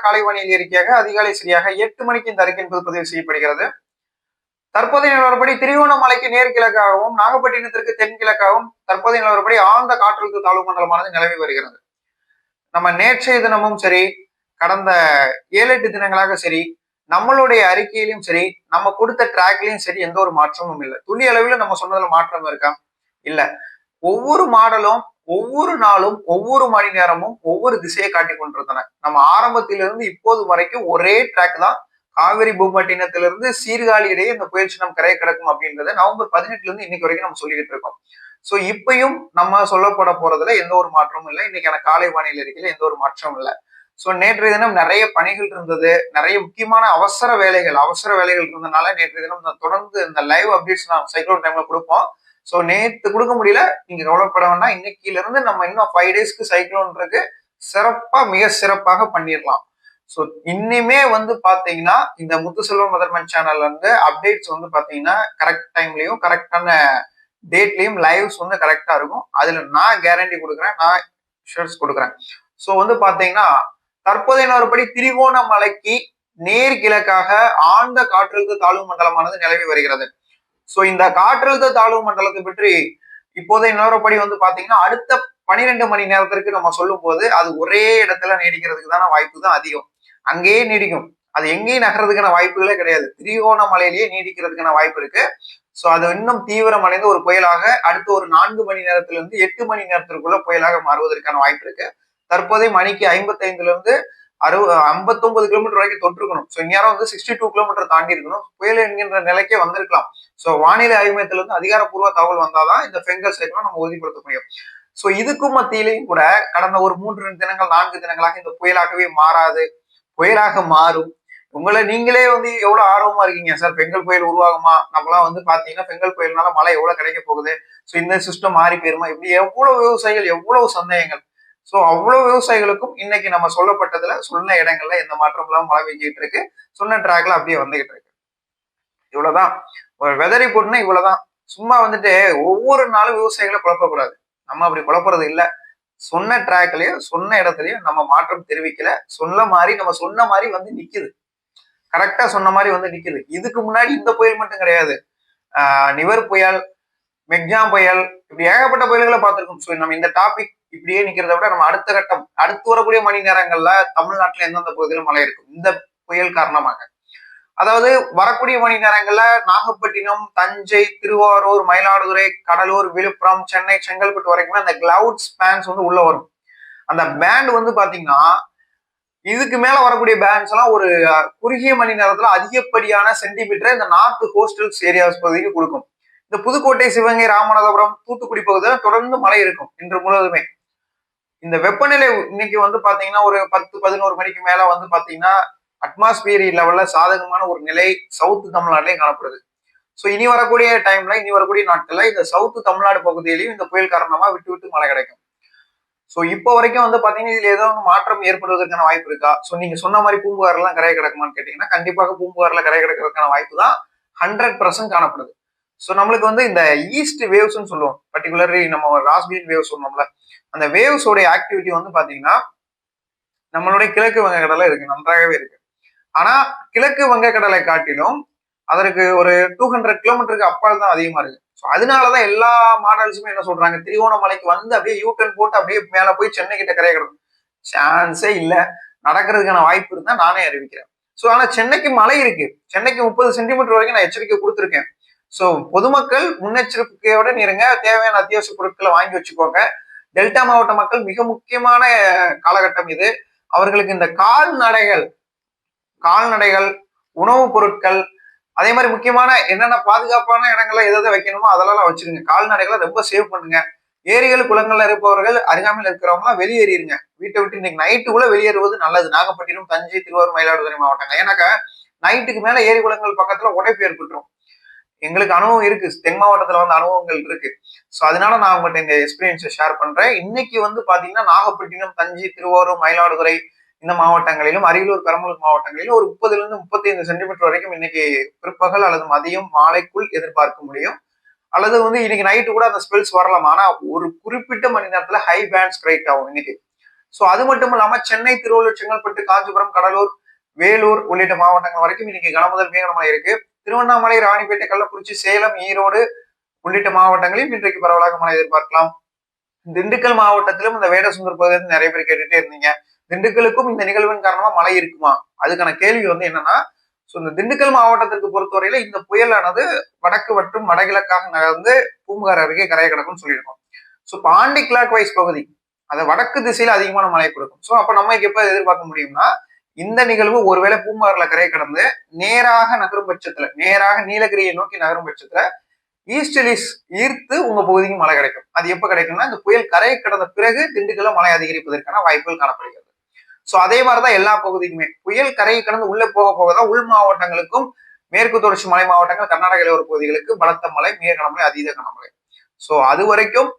காலை இருக்கையாக அதிகாலை சரியாக எட்டு மணிக்கு இந்த அறிக்கை என்பது பதிவு செய்யப்படுகிறது. தற்போதைய நிலவரப்படி திருவோணமலைக்கு நேர்கிழக்காகவும் நாகப்பட்டினத்திற்கு தென்கிழக்காகவும் தற்போதைய நிலவரப்படி ஆழ்ந்த காற்றழுத்த தாழ்வு மண்டலமானது நிலவி வருகிறது. நம்ம நேற்றைய தினமும் சரி கடந்த ஏழு எட்டு தினங்களாக சரி நம்மளுடைய அறிக்கையிலும் சரி நம்ம கொடுத்த ட்ராக்லயும் சரி எந்த ஒரு மாற்றமும் இல்லை. துளி அளவில் நம்ம சொன்னதுல மாற்றம் இருக்கா? இல்ல. ஒவ்வொரு மாடலும் ஒவ்வொரு நாளும் ஒவ்வொரு மணி நேரமும் ஒவ்வொரு திசையை காட்டி கொண்டிருந்தன. நம்ம ஆரம்பத்திலிருந்து இப்போது வரைக்கும் ஒரே ட்ராக் தான். காவிரி பூம்பட்டினத்திலிருந்து சீர்காழி இடையே இந்த புயல் சின்னம் கரையை கிடக்கும் அப்படின்றத நவம்பர் பதினெட்டுல இருந்து இன்னைக்கு வரைக்கும் நம்ம சொல்லிக்கிட்டு இருக்கோம். சோ இப்பயும் நம்ம சொல்லப்பட போறதுல எந்த ஒரு மாற்றமும் இல்லை. இன்னைக்கான காலை வானிலை இருக்கையில எந்த ஒரு மாற்றமும் இல்லை. சோ நேற்றைய தினம் நிறைய பணிகள் இருந்தது. நிறைய முக்கியமான அவசர வேலைகள் அவசர வேலைகள் இருந்ததுனால நேற்றைய தினம் தொடர்ந்து இந்த லைவ் அப்டேட்ஸ் நான் சைக்கிள் டைம்ல கொடுப்போம். ஸோ நேற்று கொடுக்க முடியல. நீங்க கவலைப்பட வேண்டாம். இன்னைக்கில இருந்து நம்ம இன்னும் ஃபைவ் டேஸ்க்கு சைக்ளோன் இருக்கு. சிறப்பா மிக சிறப்பாக பண்ணிடலாம் ஸோ இன்னுமே வந்து பாத்தீங்கன்னா இந்த முத்துசெல்வம் மதர்மன் சேனல்ல இருந்து அப்டேட்ஸ் வந்து பாத்தீங்கன்னா கரெக்ட் டைம்லயும் கரெக்டான டேட்லயும் லைவ்ஸ் வந்து கரெக்டா இருக்கும். அதுல நான் கேரண்டி கொடுக்குறேன். நான் ஷர்ட்ஸ் கொடுக்குறேன். ஸோ வந்து பாத்தீங்கன்னா தற்போதைய நிலவரப்படி திரிகோணமலைக்கு நேர் கிழக்காக ஆழ்ந்த காற்றழுத்த தாழ்வு மண்டலமானது நிலவி வருகிறது. ஸோ இந்த காற்றழுத்த தாழ்வு மண்டலத்தை பற்றி இப்போதைய நிலவரப்படி வந்து பாத்தீங்கன்னா அடுத்த பனிரெண்டு மணி நேரத்திற்கு நம்ம சொல்லும் போது அது ஒரே இடத்துல நீடிக்கிறதுக்கு தான வாய்ப்பு தான் அதிகம். அங்கேயே நீடிக்கும். அது எங்கேயும் நகர்றதுக்கான வாய்ப்புகளே கிடையாது. திரிகோணமலையிலேயே நீடிக்கிறதுக்கான வாய்ப்பு இருக்கு. ஸோ அது இன்னும் தீவிரமடைந்த ஒரு புயலாக அடுத்த ஒரு நான்கு மணி நேரத்திலிருந்து எட்டு மணி நேரத்திற்குள்ள புயலாக மாறுவதற்கான வாய்ப்பு இருக்கு. தற்போதைய மணிக்கு ஐம்பத்தைந்துல இருந்து அறுப ஐம்பத்தொன்பது கிலோமீட்டர் வரைக்கும் தொட்டிருக்கணும் ஸோ இந்நேரம் வந்து சிக்ஸ்டி டூ கிலோமீட்டர் தாண்டி இருக்கணும். புயல் என்கின்ற நிலைக்கே வந்திருக்கலாம். ஸோ வானிலை ஆய்வு இருந்து அதிகாரப்பூர்வ தகவல் வந்தாதான் இந்த ஃபெங்கல் சைக்கிளை நம்ம உறுதிப்படுத்த முடியும். ஸோ இதுக்கும் மத்தியிலையும் கூட கடந்த ஒரு மூன்று தினங்கள் நான்கு தினங்களாக இந்த புயலாகவே மாறாது. புயலாக மாறும். உங்களை நீங்களே வந்து எவ்வளவு ஆர்வமா இருக்கீங்க? சார் பெங்கல் புயல் உருவாகுமா? நம்மளாம் வந்து பாத்தீங்கன்னா பெங்கல் புயல்னால மழை எவ்வளவு கிடைக்க போகுது? ஸோ இந்த சிஸ்டம் மாறி போயிருமா? இப்படி எவ்வளவு விவசாயிகள் எவ்வளவு சந்தேகங்கள். ஸோ அவ்வளவு விவசாயிகளுக்கும் இன்னைக்கு நம்ம சொல்லப்பட்டதுல சொன்ன இடங்கள்ல எந்த மாற்றம் மழை பெஞ்சிட்டு இருக்கு. சொன்ன ட்ராக்ல அப்படியே வந்துகிட்டு இருக்கு. இவ்வளவுதான். ஒரு வெதரி போட்டுனா இவ்வளவுதான். சும்மா வந்துட்டு ஒவ்வொரு நாளும் விவசாயிகளை குழப்பக்கூடாது. நம்ம அப்படி குழப்பறது இல்லை. சொன்ன ட்ராக்லயும் சொன்ன இடத்துலயும் நம்ம மாற்றம் தெரிவிக்கல. சொன்ன மாதிரி நம்ம சொன்ன மாதிரி வந்து நிக்குது. கரெக்டா சொன்ன மாதிரி வந்து நிக்குது. இதுக்கு முன்னாடி இந்த புயல் மட்டும் கிடையாது. ஆஹ் நிவர் புயல் மெக்ஜாம் புயல் இப்படி ஏகப்பட்ட புயல்களை பார்த்துருக்கோம். ஸோ நம்ம இந்த டாபிக் இப்படியே நிக்கிறத விட நம்ம அடுத்த கட்டம் அடுத்து வரக்கூடிய மணி நேரங்கள்ல தமிழ்நாட்டுல எந்தெந்த பகுதியிலும் மழை இருக்கும். இந்த புயல் காரணமாக. அதாவது வரக்கூடிய மணி நேரங்கள்ல நாகப்பட்டினம் தஞ்சை திருவாரூர் மயிலாடுதுறை கடலூர் விழுப்புரம் சென்னை செங்கல்பட்டு வரைக்குமே அந்த கிளவுட் ஸ்பேன்ஸ் வந்து உள்ள வரும். அந்த பேண்ட் வந்து பாத்தீங்கன்னா இதுக்கு மேல வரக்கூடிய பேண்ட்ஸ் எல்லாம் ஒரு குறுகிய மணி நேரத்துல அதிகப்படியான சென்டிமீட்டர் இந்த நார்த் கோஸ்டல்ஸ் ஏரியாஸ் பகுதிக்கு கொடுக்கும். இந்த புதுக்கோட்டை சிவகங்கை ராமநாதபுரம் தூத்துக்குடி பகுதியில் தொடர்ந்து மழை இருக்கும் இன்று முழுவதுமே. இந்த வெப்பநிலை இன்னைக்கு வந்து பாத்தீங்கன்னா ஒரு பத்து பதினோரு மணிக்கு மேல வந்து பாத்தீங்கன்னா அட்மாஸ்பியர் லெவல்ல சாதகமான ஒரு நிலை சவுத் தமிழ்நாட்டிலையும் காணப்படுது. ஸோ இனி வரக்கூடிய டைம்ல இனி வரக்கூடிய நாட்கள்ல இந்த சவுத் தமிழ்நாடு பகுதியிலையும் இந்த புயல் காரணமா விட்டு விட்டு மழை கிடைக்கும். ஸோ இப்போ வரைக்கும் வந்து பாத்தீங்கன்னா இதுல ஏதோ மாற்றம் ஏற்படுவதற்கான வாய்ப்பு இருக்கா? ஸோ நீங்க சொன்ன மாதிரி பூம்புகார்லாம் கரையை கிடக்குமான்னு கேட்டீங்கன்னா கண்டிப்பாக பூம்புகார்ல கரையை கிடக்கிறதுக்கான வாய்ப்பு தான் ஹண்ட்ரட் பர்சன்ட் காணப்படுது. ஸோ நம்மளுக்கு வந்து இந்த ஈஸ்ட் வேவ்ஸ்னு சொல்லுவோம். பர்டிகுலர்லி நம்ம ராஸ்பியன் வேவ்ஸ் சொன்னோம்ல. அந்த வேவ்ஸோடைய ஆக்டிவிட்டி வந்து பாத்தீங்கன்னா நம்மளுடைய கிழக்கு வங்கக்கடலை இருக்கு நன்றாகவே இருக்கு. ஆனா கிழக்கு வங்கக்கடலை காட்டிலும் அதற்கு ஒரு டூ ஹண்ட்ரட் கிலோமீட்டருக்கு அப்பால் தான் அதிகமா இருக்கு. ஸோ அதனாலதான் எல்லா மாடல்ஸுமே என்ன சொல்றாங்க? திருவோணமலைக்கு வந்து அப்படியே யூட்டன் போட்டு அப்படியே மேல போய் சென்னை கிட்ட கரையை கிடக்கும். சான்ஸே இல்லை. நடக்கிறதுக்கான வாய்ப்பு இருந்தா நானே அறிவிக்கிறேன். ஸோ ஆனா சென்னைக்கு மழை இருக்கு. சென்னைக்கு முப்பது சென்டிமீட்டர் வரைக்கும் நான் எச்சரிக்கை கொடுத்துருக்கேன். ஸோ பொதுமக்கள் முன்னெச்சரிக்கையோட இருங்க. தேவையான அத்தியாவசிய பொருட்களை வாங்கி வச்சுக்கோங்க. டெல்டா மாவட்ட மக்கள் மிக முக்கியமான காலகட்டம் இது. அவர்களுக்கு இந்த கால்நடைகள் கால்நடைகள் உணவுப் பொருட்கள் அதே மாதிரி முக்கியமான என்னென்ன பாதுகாப்பான இடங்கள்ல எதாவது வைக்கணுமோ அதெல்லாம் வச்சிருங்க. கால்நடைகளை ரொம்ப சேவ் பண்ணுங்க. ஏரிகள் குளங்கள்ல இருப்பவர்கள் அருகாமையில் இருக்கிறவங்க வெளியேறிடுங்க வீட்டை விட்டு இன்னைக்கு நைட்டுக்குள்ள வெளியேறுவது நல்லது. நாகப்பட்டினம் தஞ்சை திருவாரூர் மயிலாடுதுறை மாவட்டங்கள் ஏன்னாக்கா நைட்டுக்கு மேல ஏரி குளங்கள் பக்கத்துல உடைப்பு ஏற்பட்டுரும். எங்களுக்கு அனுபவம் இருக்கு. தென் மாவட்டத்துல வந்து அனுபவங்கள் இருக்கு. ஸோ அதனால நான் உங்கள்கிட்ட இந்த எக்ஸ்பீரியன்ஸை ஷேர் பண்றேன். இன்னைக்கு வந்து பாத்தீங்கன்னா நாகப்பட்டினம் தஞ்சை திருவாரூர் மயிலாடுதுறை இந்த மாவட்டங்களிலும் அரியலூர் பெரம்பலூர் மாவட்டங்களிலும் ஒரு முப்பதுல இருந்து முப்பத்தைந்து சென்டிமீட்டர் வரைக்கும் இன்னைக்கு பிற்பகல் அல்லது மதியம் மாலைக்குள் எதிர்பார்க்க முடியும். அல்லது வந்து இன்னைக்கு நைட்டு கூட அந்த ஸ்பெல்ஸ் வரலாம். ஆனா ஒரு குறிப்பிட்ட மணி நேரத்துல ஹை பேண்ட் கிரைட் ஆகும் இன்னைக்கு. சோ அது மட்டும் இல்லாம சென்னை திருவள்ளூர் செங்கல்பட்டு காஞ்சிபுரம் கடலூர் வேலூர் உள்ளிட்ட மாவட்டங்கள் வரைக்கும் இன்னைக்கு கனமுதல் மேகனமழை இருக்கு. திருவண்ணாமலை ராணிப்பேட்டை கள்ளக்குறிச்சி சேலம் ஈரோடு உள்ளிட்ட மாவட்டங்களில் இன்றைக்கு பரவலாக மழை எதிர்பார்க்கலாம். திண்டுக்கல் மாவட்டத்திலும் இந்த வேடசுந்தர் பகுதியில் நிறைய பேர் கேட்டுட்டே இருந்தீங்க. திண்டுக்கலுக்கும் இந்த நிகழ்வின் காரணமா மழை இருக்குமா? அதுக்கான கேள்வி வந்து என்னன்னா ஸோ இந்த திண்டுக்கல் மாவட்டத்திற்கு பொறுத்தவரையில இந்த புயலானது வடக்கு மற்றும் வடகிழக்காக நகர்ந்து பூம்புகார் அருகே கரையை கிடக்கும்னு சொல்லியிருக்கோம். ஸோ பாண்டி கிளாக் வைஸ் பகுதி அதை வடக்கு திசையில அதிகமான மழை கொடுக்கும். ஸோ அப்ப நம்ம எப்ப எதிர்பார்க்க முடியும்னா இந்த நிகழ்வு ஒருவேளை பூம்புகார்ல கரையை கடந்து நேராக நகரும் பட்சத்துல நேராக நீலகிரியை நோக்கி நகரும் பட்சத்துல ஈஸ்டலிஸ் ஈர்த்து உங்க பகுதிக்கு மழை கிடைக்கும். அது எப்ப கிடைக்கும்னா இந்த புயல் கரையை கடந்த பிறகு திண்டுக்கல்ல மழை அதிகரிப்பதற்கான வாய்ப்புகள் காணப்படுகிறது. சோ அதே மாதிரிதான் எல்லா பகுதிக்குமே. புயல் கரையை கடந்து உள்ள போக போக தான் உள் மாவட்டங்களுக்கும் மேற்கு தொடர்ச்சி மலை மாவட்டங்கள் கர்நாடக இலவர பகுதிகளுக்கு பலத்த மழை மிக கனமழை அதீத கனமழை. சோ அது வரைக்கும்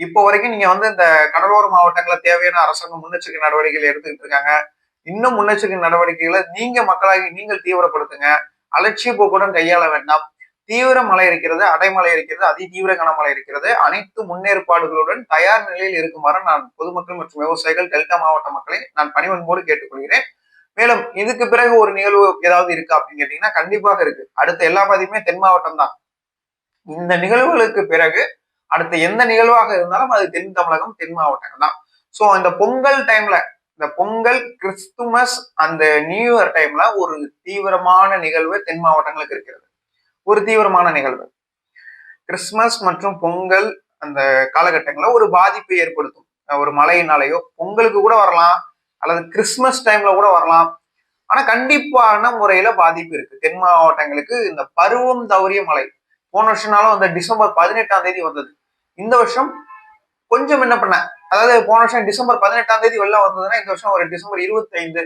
இப்போ வரைக்கும் நீங்க வந்து இந்த கடலோர மாவட்டங்களில் தேவையான அரசாங்கம் முன்னெச்சரிக்கை நடவடிக்கைகள் எடுத்துக்கிட்டு இருக்காங்க. இன்னும் முன்னெச்சரிக்கை நடவடிக்கைகளை நீங்க மக்களாகி நீங்கள் தீவிரப்படுத்துங்க. அலட்சிய போக்குடன் கையாள வேண்டாம். தீவிர மழை இருக்கிறது அடைமழை இருக்கிறது அதி தீவிர கனமழை இருக்கிறது. அனைத்து முன்னேற்பாடுகளுடன் தயார் நிலையில் இருக்குமாறு நான் பொதுமக்கள் மற்றும் விவசாயிகள் டெல்டா மாவட்ட மக்களை நான் பணிவன்போடு கேட்டுக்கொள்கிறேன். மேலும் இதுக்கு பிறகு ஒரு நிகழ்வு ஏதாவது இருக்கா அப்படின்னு கேட்டீங்கன்னா கண்டிப்பாக இருக்கு. அடுத்த எல்லா பதிவுமே தென் மாவட்டம் தான். இந்த நிகழ்வுகளுக்கு பிறகு அடுத்த எந்த நிகழ்வாக இருந்தாலும் அது தென் தமிழகம் தென் மாவட்டங்கள் தான். ஸோ இந்த பொங்கல் டைம்ல இந்த பொங்கல் கிறிஸ்துமஸ் அந்த நியூ இயர் டைம்ல ஒரு தீவிரமான நிகழ்வு தென் மாவட்டங்களுக்கு இருக்கிறது. ஒரு தீவிரமான நிகழ்வு. கிறிஸ்மஸ் மற்றும் பொங்கல் அந்த காலகட்டங்களில் ஒரு பாதிப்பை ஏற்படுத்தும். ஒரு மழையினாலேயோ பொங்கலுக்கு கூட வரலாம் அல்லது கிறிஸ்மஸ் டைம்ல கூட வரலாம். ஆனா கண்டிப்பான முறையில பாதிப்பு இருக்கு. தென் மாவட்டங்களுக்கு இந்த பருவம் தவறிய மழை. போன வருஷம்னாலும் அந்த டிசம்பர் பதினெட்டாம் தேதி வந்தது. இந்த வருஷம் கொஞ்சம் என்ன பண்ண அதாவது போன வருஷம் டிசம்பர் பதினெட்டாம் தேதி வெள்ளம் வந்ததுன்னா இந்த வருஷம் ஒரு டிசம்பர் இருபத்தி ஐந்து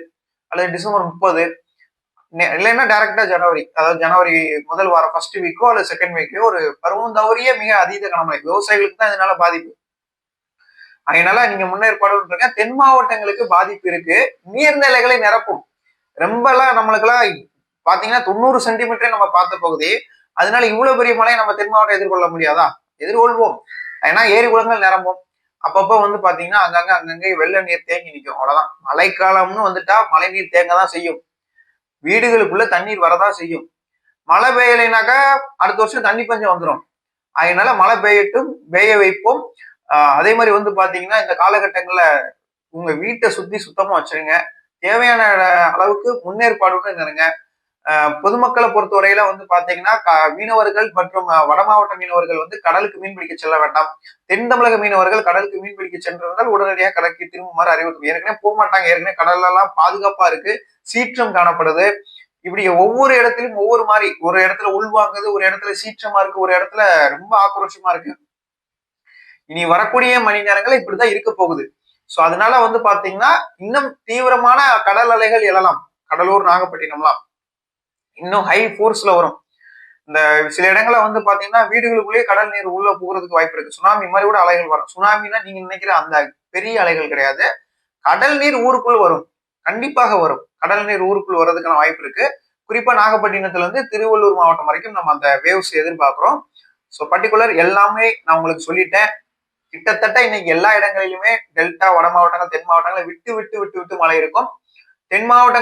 அல்லது டிசம்பர் முப்பது இல்லைன்னா டைரக்டா ஜனவரி அதாவது ஜனவரி முதல் வாரம் ஃபர்ஸ்ட் வீக்கோ அல்லது செகண்ட் வீக்கோ ஒரு பருவம் தவறிய மிக அதீத கனமழை. விவசாயிகளுக்கு தான் இதனால பாதிப்பு. அதனால நீங்க முன்னேற்பாடு தென் மாவட்டங்களுக்கு பாதிப்பு இருக்கு. நீர்நிலைகளை நிரப்பும். ரொம்ப எல்லாம் நம்மளுக்கெல்லாம் பாத்தீங்கன்னா தொண்ணூறு சென்டிமீட்டரே நம்ம பார்த்த பகுதி. அதனால இவ்வளவு பெரிய மழையை நம்ம தென் மாவட்டம் எதிர்கொள்ள முடியாதா? எதிர்கொள்வோம். ஏன்னா ஏரி குளங்கள் நிரம்பும். அப்பப்போ வந்து பாத்தீங்கன்னா அங்கங்க அங்கங்கே வெள்ள நீர் தேங்கி நிற்கும் அவ்வளவுதான். மழைக்காலம்னு வந்துட்டா மழை நீர் தேங்க தான் செய்யும். வீடுகளுக்குள்ள தண்ணீர் வரதான் செய்யும். மழை பெய்யலைனாக்கா அடுத்த வருஷம் தண்ணி பஞ்சம் வந்துடும் அதனால மழை பெய்யட்டும் பெய்ய வைப்போம். அதே மாதிரி வந்து பாத்தீங்கன்னா இந்த காலகட்டங்கள்ல உங்க வீட்டை சுத்தி சுத்தமா வச்சிருங்க. தேவையான அளவுக்கு முன்னேற்பாடுன்னு இருங்க. பொதுமக்களை பொறுத்தவரையில வந்து பாத்தீங்கன்னா மீனவர்கள் மற்றும் வட மாவட்ட மீனவர்கள் வந்து கடலுக்கு மீன் பிடிக்க செல்ல வேண்டாம். தென் தமிழக மீனவர்கள் கடலுக்கு மீன் பிடிக்க சென்றிருந்தால் உடனடியாக கடலுக்கு திரும்புமாறு அறிவுறுத்தும் ஏற்கனவே போக மாட்டாங்க. ஏற்கனவே கடல்ல எல்லாம் பாதுகாப்பா இருக்கு. சீற்றம் காணப்படுது. இப்படி ஒவ்வொரு இடத்துலயும் ஒவ்வொரு மாதிரி ஒரு இடத்துல உள்வாங்குது ஒரு இடத்துல சீற்றமா இருக்கு ஒரு இடத்துல ரொம்ப ஆக்ரோஷமா இருக்கு. இனி வரக்கூடிய மணி நேரங்கள் இப்படிதான் இருக்க போகுது. சோ அதனால வந்து பாத்தீங்கன்னா இன்னும் தீவிரமான கடல் அலைகள் எழலாம். கடலூர் நாகப்பட்டினம்லாம். இன்னும் ஹை ஃபோர்ஸ்ல வரும். இந்த சில இடங்கள்ல வந்து பாத்தீங்கன்னா வீடுகளுக்குள்ளேயே கடல் நீர் உள்ள போகிறதுக்கு வாய்ப்பு இருக்கு. சுனாமி மாதிரி கூட அலைகள் வரும். சுனாமினா நீங்க நினைக்கிற அந்த பெரிய அலைகள் கிடையாது. கடல் நீர் ஊருக்குள் வரும். கண்டிப்பாக வரும். கடல் நீர் ஊருக்குள் வர்றதுக்கான வாய்ப்பு இருக்கு. குறிப்பா நாகப்பட்டினத்துல இருந்து திருவள்ளூர் மாவட்டம் வரைக்கும் நம்ம அந்த வேவ்ஸ் எதிர்பார்க்கிறோம். ஸோ பர்டிகுலர் எல்லாமே நான் உங்களுக்கு சொல்லிட்டேன். கிட்டத்தட்ட இன்னைக்கு எல்லா இடங்களிலுமே டெல்டா வட மாவட்டங்கள் தென் மாவட்டங்களை விட்டு விட்டு விட்டு விட்டு மழை இருக்கும். தென் மாவட்டங்கள்